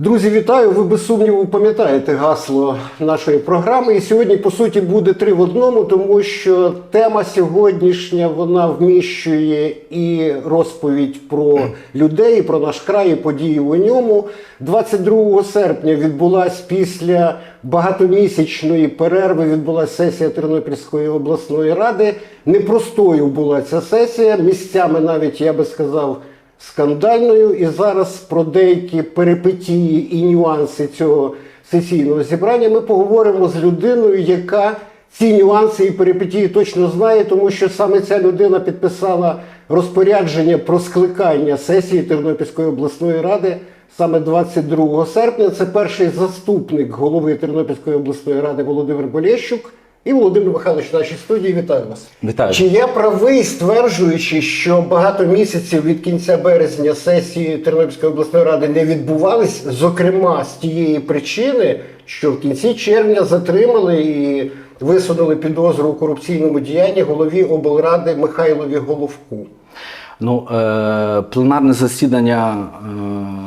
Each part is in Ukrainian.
Друзі, вітаю! Ви без сумніву пам'ятаєте гасло нашої програми. І сьогодні, по суті, буде три в одному, тому що тема сьогоднішня вона вміщує і розповідь про людей, про наш край, і події у ньому. 22 серпня відбулась після багатомісячної перерви. Відбулася сесія Тернопільської обласної ради. Непростою була ця сесія. Місцями навіть я би сказав скандальною. І зараз про деякі перипетії і нюанси цього сесійного зібрання ми поговоримо з людиною, яка ці нюанси і перипетії точно знає, тому що саме ця людина підписала розпорядження про скликання сесії Тернопільської обласної ради. Саме 22 серпня це перший заступник голови Тернопільської обласної ради Володимир Болєщук і Володимир Михайлович в нашій студії. Вітаю вас. Вітаю. Чи я правий, стверджуючи, що багато місяців від кінця березня сесії Тернопільської обласної ради не відбувались, зокрема з тієї причини, що в кінці червня затримали і висунули підозру у корупційному діянні голові облради Михайлові Головку. Ну, е, пленарне засідання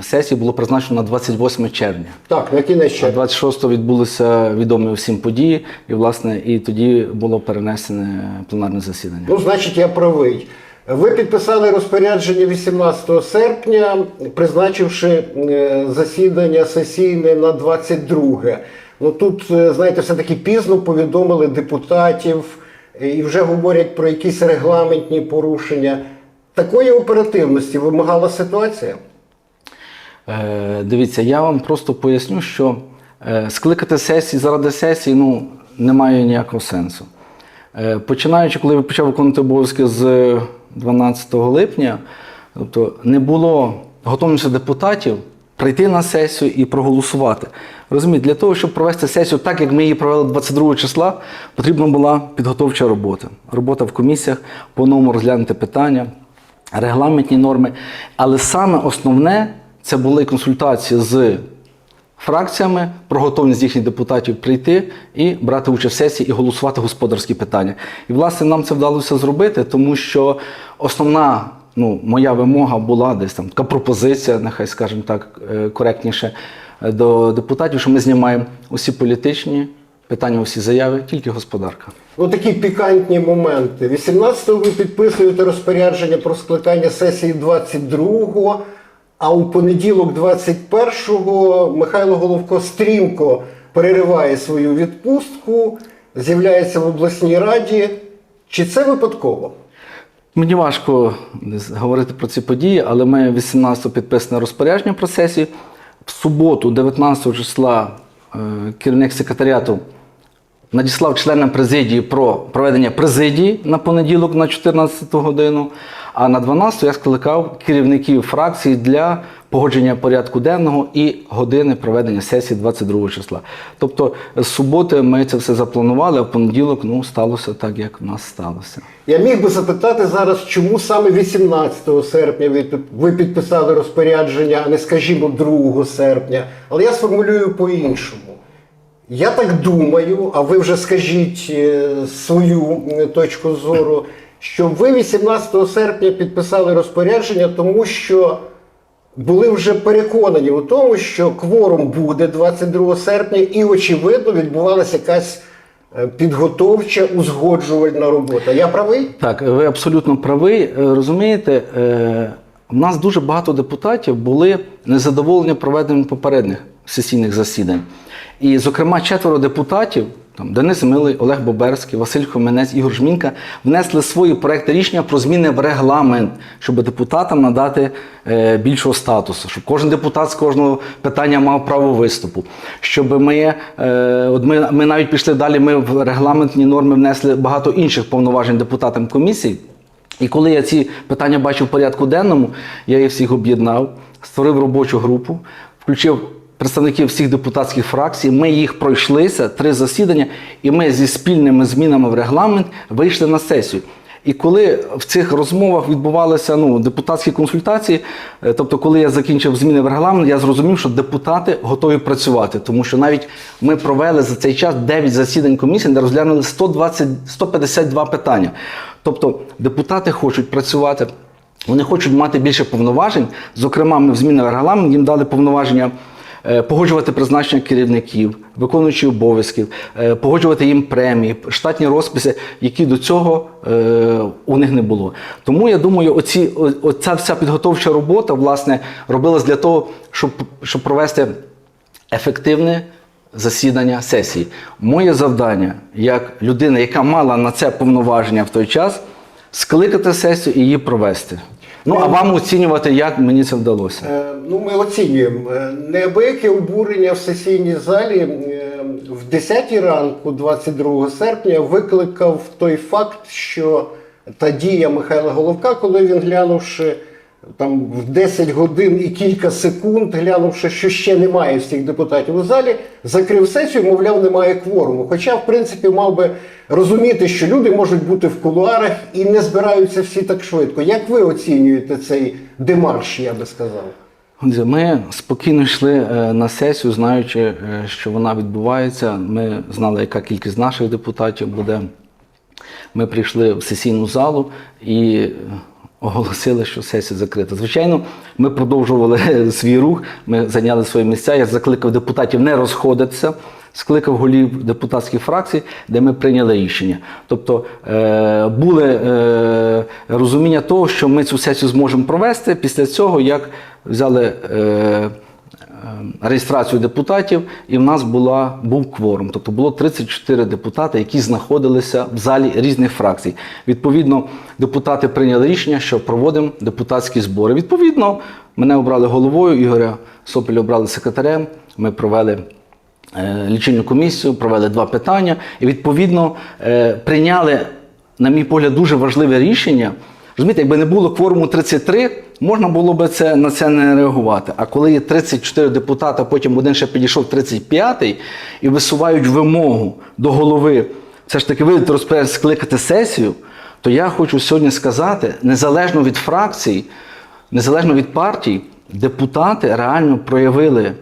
е, сесії було призначено на 28 червня. Так, на кінець червня. 26-го відбулися відомі всім події, і власне і тоді було перенесене пленарне засідання. Ну, значить, я правий. Ви підписали розпорядження 18 серпня, призначивши е, засідання сесійне на 22. Ну тут, е, знаєте, все-таки пізно повідомили депутатів е, і вже говорять про якісь регламентні порушення. Такої оперативності вимагала ситуація. Е, дивіться, я вам просто поясню, що е, скликати сесії заради сесії ну, немає ніякого сенсу. Е, починаючи, коли я почав виконувати обов'язки з 12 липня, тобто не було готовності депутатів прийти на сесію і проголосувати. Розумієте, для того, щоб провести сесію так, як ми її провели 22 числа, потрібна була підготовча робота. Робота в комісіях, по-новому розглянути питання, регламентні норми. Але саме основне це були консультації з фракціями про готовність їхніх депутатів прийти і брати участь в сесії і голосувати господарські питання. І власне нам це вдалося зробити, тому що основна ну, моя вимога була десь там така пропозиція, нехай скажемо так е, коректніше, е, до депутатів, що ми знімаємо усі політичні питання, усі заяви, тільки господарка. Ну, такі пікантні моменти. 18-го ви підписуєте розпорядження про скликання сесії 22-го, а у понеділок, 21-го, Михайло Головко стрімко перериває свою відпустку, з'являється в обласній раді. Чи це випадково? Мені важко говорити про ці події, але ми 18-го підписане розпорядження про сесію. В суботу, 19 числа, е, керівник секретаріату надіслав членам президії про проведення президії на понеділок на 14 годину. А на 12 я скликав керівників фракцій для погодження порядку денного і години проведення сесії 22 числа. Тобто з суботи ми це все запланували, а в понеділок ну, сталося так, як в нас сталося. Я міг би запитати зараз, чому саме 18 серпня ви підписали розпорядження, а не скажімо 2 серпня. Але я сформулюю по-іншому. Я так думаю, а ви вже скажіть е, свою е, точку зору, що ви 18 серпня підписали розпорядження, тому що були вже переконані у тому, що кворум буде 22 серпня, і очевидно відбувалася якась е, підготовча узгоджувальна робота. Я правий? Так, ви абсолютно правий. Розумієте, у нас дуже багато депутатів були незадоволені проведенням попередніх сесійних засідань. І, зокрема, четверо депутатів. Там Денис Милий, Олег Боберський, Василь Хоменець, Ігор Жмінка внесли свої проекти рішення про зміни в регламент, щоб депутатам надати е, більшого статусу, щоб кожен депутат з кожного питання мав право виступу. Щоб ми, е, от ми, ми навіть пішли далі, ми в регламентні норми внесли багато інших повноважень депутатам комісії. І коли я ці питання бачив в порядку денному, я їх всіх об'єднав, створив робочу групу, включив представників всіх депутатських фракцій. Ми їх пройшлися, три засідання, і ми зі спільними змінами в регламент вийшли на сесію. І коли в цих розмовах відбувалися ну, депутатські консультації, е, тобто, коли я закінчив зміни в регламент, я зрозумів, що депутати готові працювати, тому що навіть ми провели за цей час 9 засідань комісії, де розглянули 120, 152 питання. Тобто депутати хочуть працювати, вони хочуть мати більше повноважень. Зокрема, ми в змінах в регламент їм дали повноваження погоджувати призначення керівників, виконуючих обов'язків, е, погоджувати їм премії, штатні розписи, які до цього е, у них не було. Тому я думаю, оці, оця вся підготовча робота власне робилась для того, щоб, щоб провести ефективне засідання сесії. Моє завдання, як людина, яка мала на це повноваження в той час, скликати сесію і її провести. Ну а вам оцінювати, як мені це вдалося. Е, Ну, ми оцінюємо Е, неабияке обурення в сесійній залі е, в 10 ранку, 22 серпня, викликав той факт, що та дія Михайла Головка, коли він глянувши там в 10 годин і кілька секунд, глянувши, що ще немає всіх депутатів у залі, закрив сесію, мовляв, немає кворуму. Хоча, в принципі, мав би розуміти, що люди можуть бути в кулуарах і не збираються всі так швидко. Як ви оцінюєте цей демарш, я би сказав? Ми спокійно йшли е, на сесію, знаючи, е, що вона відбувається. Ми знали, яка кількість наших депутатів буде. Ми прийшли в сесійну залу і е, оголосили, що сесія закрита. Звичайно, ми продовжували свій рух, ми зайняли свої місця. Я закликав депутатів не розходитися. Скликав голів депутатських фракцій, де ми прийняли рішення. Тобто е, були е, розуміння того, що ми цю сесію зможемо провести після цього, як взяли е, е, реєстрацію депутатів, і в нас була, був кворум. Тобто було 34 депутати, які знаходилися в залі різних фракцій. Відповідно, депутати прийняли рішення, що проводимо депутатські збори. Відповідно, мене обрали головою, Ігоря Сопеля обрали секретарем. Ми провели е, лічильну комісію, провели два питання і відповідно е, прийняли, на мій погляд, дуже важливе рішення. Розумієте, якби не було кворуму 33, можна було б це, на це не реагувати. А коли є 34 депутата, потім один ще підійшов 35-й і висувають вимогу до голови, все ж таки видати розпорядження скликати сесію, то я хочу сьогодні сказати, незалежно від фракцій, незалежно від партій, депутати реально проявили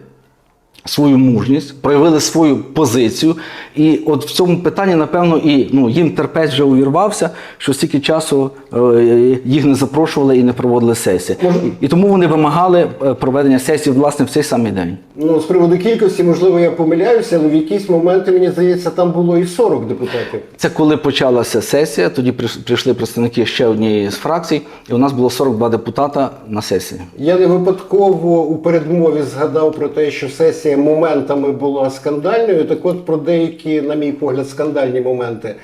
свою мужність, проявили свою позицію. І от в цьому питанні, напевно, і ну, їм терпець вже увірвався, що стільки часу е, їх не запрошували і не проводили сесії. І, і тому вони вимагали е, проведення сесії власне в цей самий день. Ну, з приводу кількості, можливо, я помиляюся, але в якісь моменти, мені здається, там було і 40 депутатів. Це коли почалася сесія, тоді прийшли представники ще однієї з фракцій, і у нас було 42 депутата на сесії. Я не випадково у передмові згадав про те, що сесія моментами була скандальною. Так от про деякі, на мій погляд, скандальні моменти.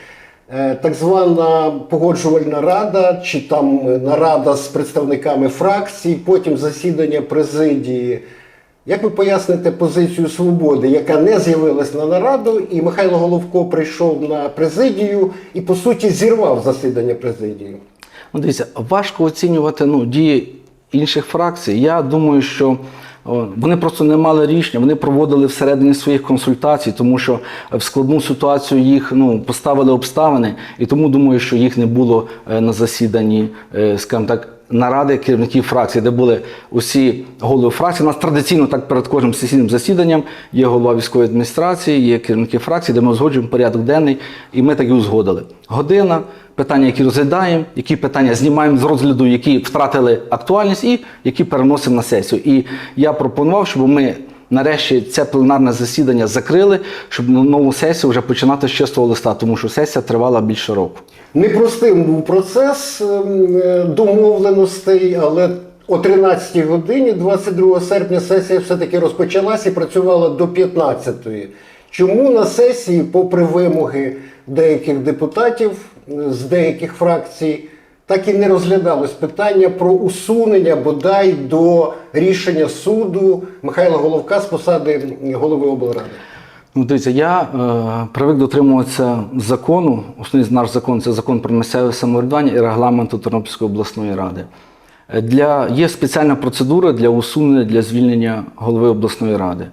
Е, Так звана погоджувальна рада, чи там е, нарада з представниками фракцій, потім засідання президії. Як ви поясните позицію свободи, яка не з'явилась на нараду, і Михайло Головко прийшов на президію і по суті зірвав засідання президії? Ну, дивіться, важко оцінювати ну, дії інших фракцій. Я думаю, що вони просто не мали рішення, вони проводили всередині своїх консультацій, тому що в складну ситуацію їх ну, поставили обставини, і тому думаю, що їх не було е, на засіданні, е, скажімо так. Наради керівників фракцій, де були усі голови фракцій. У нас традиційно так перед кожним сесійним засіданням є голова військової адміністрації, є керівники фракцій, де ми узгоджуємо порядок денний, і ми так і узгодили. Година, питання, які розглядаємо, які питання знімаємо з розгляду, які втратили актуальність, і які переносимо на сесію. І я пропонував, щоб ми нарешті це пленарне засідання закрили, щоб нову сесію вже починати з чистого листа, тому що сесія тривала більше року. Непростим був процес ем, е, домовленостей, але о 13 годині, 22 серпня, сесія все-таки розпочалася і працювала до 15-ї. Чому на сесії, попри вимоги деяких депутатів е, з деяких фракцій, так і не розглядалось питання про усунення бодай до рішення суду Михайла Головка з посади голови облради? Ну, дивіться, я е, привик дотримуватися закону. Основний наш закон це закон про місцеве самоврядування і регламенту Тернопільської обласної ради. Е, Для, є спеціальна процедура для усунення для звільнення голови обласної ради.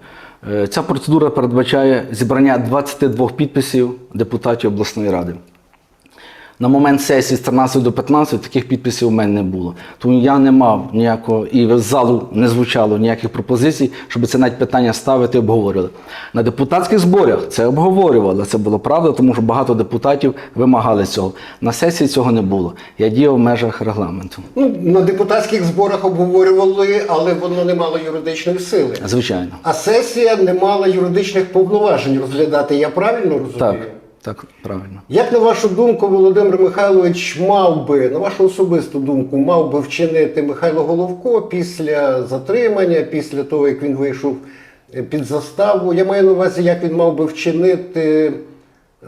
Е, ця процедура передбачає зібрання 22 підписів депутатів обласної ради. На момент сесії з 13 до 15 таких підписів у мене не було. Тому я не мав ніякого, і в залу не звучало ніяких пропозицій, щоб це навіть питання ставити обговорювали. На депутатських зборах це обговорювали, це було правда, тому що багато депутатів вимагали цього. На сесії цього не було. Я діяв в межах регламенту. Ну, на депутатських зборах обговорювали, але воно не мало юридичної сили. Звичайно. А сесія не мала юридичних повноважень розглядати. Я правильно розумію? Так, так, правильно. Як на вашу думку, Володимир Михайлович мав би, на вашу особисту думку, мав би вчинити Михайло Головко після затримання, після того, як він вийшов е, під заставу? Я маю на увазі, як він мав би вчинити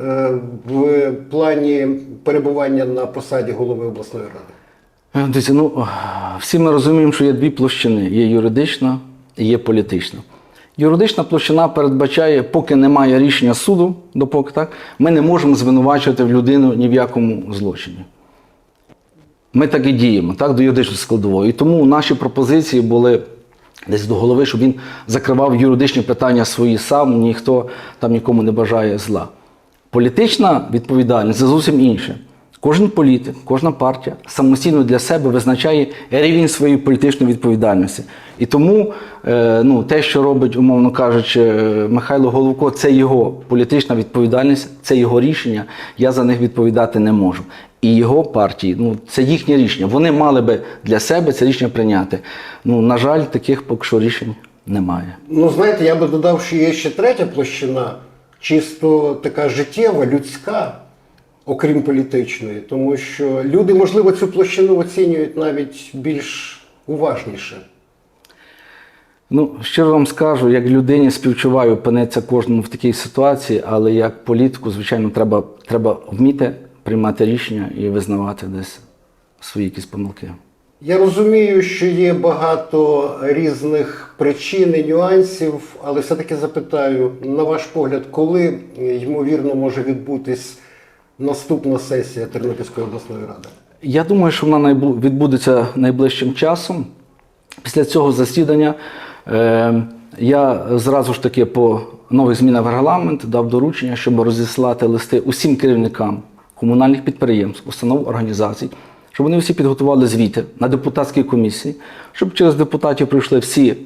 е, в плані перебування на посаді голови обласної ради? Е, Дивіться, ну всі ми розуміємо, що є дві площини: є юридична і є політична. Юридична площина передбачає, поки немає рішення суду, допоки так, ми не можемо звинувачувати в людину ні в якому злочині. Ми так і діємо, так, до юридичної складової. І тому наші пропозиції були десь до голови, щоб він закривав юридичні питання свої сам, ніхто там нікому не бажає зла. Політична відповідальність це зовсім інше. Кожен політик, кожна партія самостійно для себе визначає рівень своєї політичної відповідальності. І тому е, ну, те, що робить, умовно кажучи, е, Михайло Головко, це його політична відповідальність, це його рішення. Я за них відповідати не можу. І його партії, ну це їхнє рішення. Вони мали би для себе це рішення прийняти. Ну, на жаль, таких поки що рішень немає. Ну, знаєте, я би додав, що є ще третя площина, чисто така життєва, людська, окрім політичної, тому що люди, можливо, цю площину оцінюють навіть більш уважніше. Ну, щиро вам скажу, як людині співчуваю, опиниться кожному в такій ситуації, але як політику, звичайно, треба, треба вміти приймати рішення і визнавати десь свої якісь помилки. Я розумію, що є багато різних причин і нюансів, але все-таки запитаю, на ваш погляд, коли ймовірно може відбутись наступна сесія Тернопільської обласної ради? Я думаю, що вона відбудеться найближчим часом. Після цього засідання е, я зразу ж таки по нових змінах в регламент дав доручення, щоб розіслати листи усім керівникам комунальних підприємств, установ, організацій, щоб вони всі підготували звіти на депутатській комісії, щоб через депутатів пройшли всі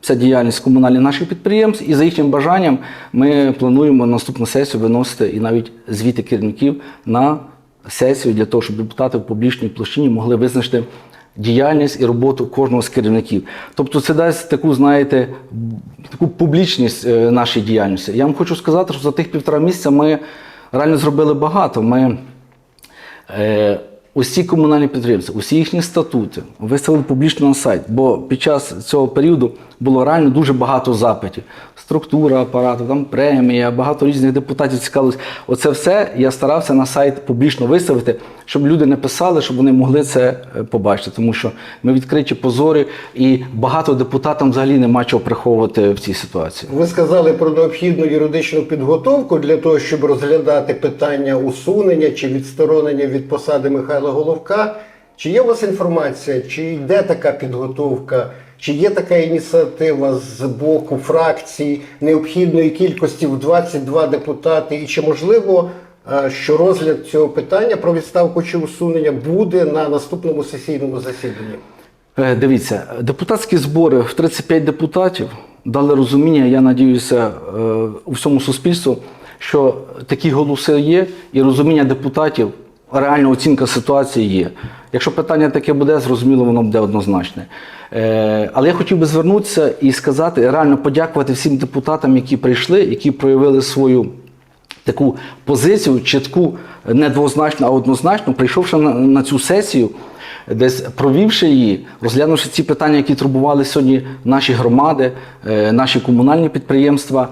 вся діяльність комунальних наших підприємств, і за їхнім бажанням ми плануємо на наступну сесію виносити і навіть звіти керівників на сесію для того, щоб депутати в публічній площині могли визначити діяльність і роботу кожного з керівників. Тобто це дасть таку, знаєте, таку публічність е, нашій діяльності. Я вам хочу сказати, що за тих півтора місяця ми реально зробили багато. Ми Е, усі комунальні підприємства, усі їхні статути виставили публічно на сайт, бо під час цього періоду було реально дуже багато запитів. Структура апарату, там премія, багато різних депутатів цікавились. Оце все я старався на сайт публічно виставити, щоб люди не писали, щоб вони могли це е, побачити. Тому що ми відкриті позори, і багато депутатам взагалі нема чого приховувати в цій ситуації. Ви сказали про необхідну юридичну підготовку для того, щоб розглядати питання усунення чи відсторонення від посади Михайла Головка. Чи є у вас інформація, чи йде така підготовка, чи є така ініціатива з боку фракцій необхідної кількості в 22 депутати, і чи можливо, е, що розгляд цього питання про відставку чи усунення буде на наступному сесійному засіданні? Е, Дивіться, депутатські збори в 35 депутатів дали розуміння, я надіюся, е, у всьому суспільству, що такі голоси є, і розуміння депутатів, реальна оцінка ситуації є. Якщо питання таке буде, зрозуміло, воно буде однозначне. Е, Але я хотів би звернутися і сказати, реально подякувати всім депутатам, які прийшли, які проявили свою таку позицію, чітку, не двозначну, а однозначно, прийшовши на, на цю сесію, десь провівши її, розглянувши ці питання, які турбували сьогодні наші громади, е, наші комунальні підприємства.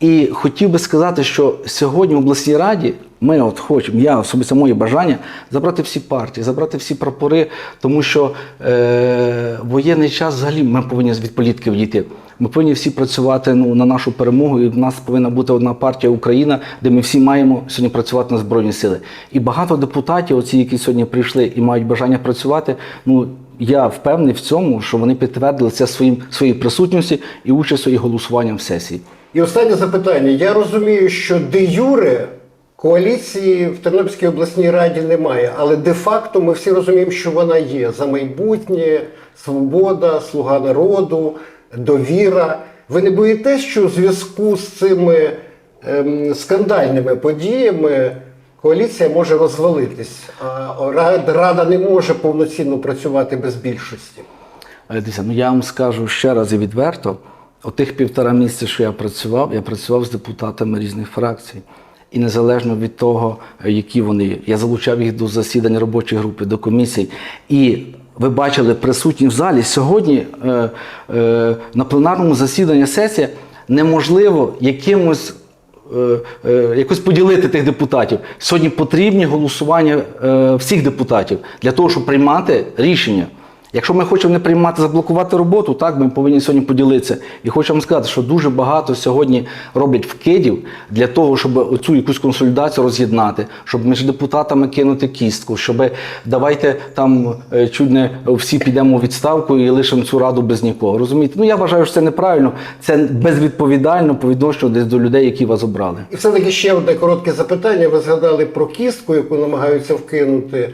І хотів би сказати, що сьогодні в обласній раді ми от хочемо, я особисто моє бажання забрати всі партії, забрати всі прапори, тому що е, воєнний час взагалі ми повинні від політики відійти. Ми повинні всі працювати ну, на нашу перемогу, і в нас повинна бути одна партія Україна, де ми всі маємо сьогодні працювати на Збройні Сили. І багато депутатів, оці, які сьогодні прийшли і мають бажання працювати, ну я впевнений в цьому, що вони підтвердили це своїм своєю присутністю і участю і голосуванням в сесії. І останнє запитання. Я розумію, що де Юре Коаліції в Тернопільській обласній раді немає, але де-факто ми всі розуміємо, що вона є за майбутнє, свобода, слуга народу, довіра. Ви не боїтесь, що у зв'язку з цими ем, скандальними подіями коаліція може розвалитись, а Рада, не може повноцінно працювати без більшості? Дивіться, ну я вам скажу ще раз і відверто: отих півтора місяця, що я працював, я працював з депутатами різних фракцій. І незалежно від того, е, які вони я залучав їх до засідань робочої групи, до комісій. І ви бачили присутні в залі сьогодні е, е, на пленарному засіданні сесія неможливо якимось е, е, якось поділити тих депутатів. Сьогодні потрібні голосування всіх депутатів для того, щоб приймати рішення. Якщо ми хочемо не приймати, заблокувати роботу, так ми повинні сьогодні поділитися. І хочу вам сказати, що дуже багато сьогодні роблять вкидів для того, щоб оцю якусь консолідацію роз'єднати, щоб між депутатами кинути кістку, щоб давайте там е, чуть не всі підемо у відставку і лишимо цю раду без нікого. Розумієте? Ну я вважаю, що це неправильно, це безвідповідально по відношенню десь до людей, які вас обрали. І все-таки ще одне коротке запитання. Ви згадали про кістку, яку намагаються вкинути.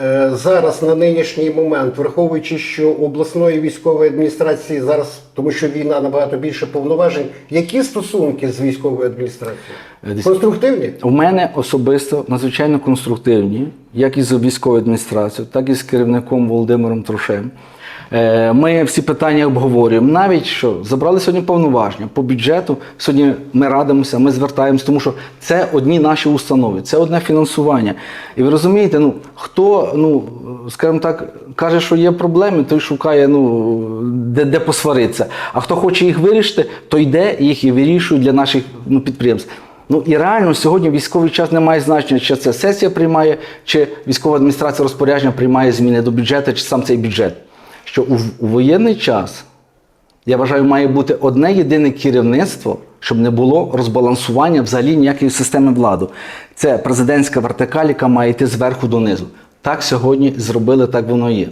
Е, Зараз на нинішній момент, враховуючи, що обласної військової адміністрації зараз, тому що війна набагато більше повноважень, які стосунки з військовою адміністрацією? Е, Конструктивні? У мене особисто надзвичайно конструктивні, як і з військовою адміністрацією, так і з керівником Володимиром Трушем. Е, Ми всі питання обговорюємо. Навіть що забрали сьогодні повноваження по бюджету. Сьогодні ми радимося, ми звертаємося, тому що це одні наші установи, це одне фінансування. І ви розумієте, ну хто, ну скажімо так, каже, що є проблеми, той шукає, ну де, де посваритися. А хто хоче їх вирішити, то йде їх і вирішує для наших ну, підприємств. Ну і реально сьогодні військовий час не має значення, чи це сесія приймає, чи військова адміністрація розпорядження приймає зміни до бюджету, чи сам цей бюджет. Що у, воєнний час, я вважаю, має бути одне єдине керівництво, щоб не було розбалансування взагалі ніякої системи влади. Це президентська вертикаль, яка має йти зверху донизу. Так сьогодні зробили, так воно є.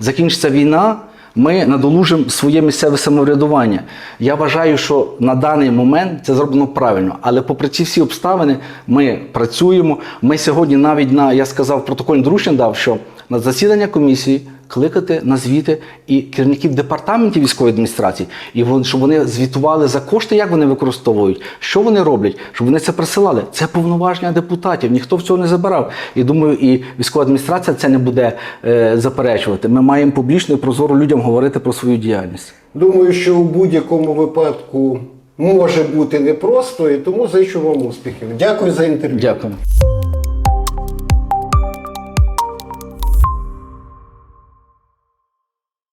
Закінчиться війна, ми надолужимо своє місцеве самоврядування. Я вважаю, що на даний момент це зроблено правильно. Але попри ці всі обставини, ми працюємо. Ми сьогодні навіть на, я сказав, протокольне доручення дав, що на засідання комісії кликати на звіти і керівників департаментів військової адміністрації, і вон- щоб вони звітували за кошти, як вони використовують, що вони роблять, щоб вони це присилали. Це повноваження депутатів. Ніхто в цього не забирав. І думаю, і військова адміністрація це не буде е, заперечувати. Ми маємо публічно і прозоро людям говорити про свою діяльність. Думаю, що у будь-якому випадку може бути непросто, і тому зичу вам успіхів. Дякую за інтерв'ю. Дякую.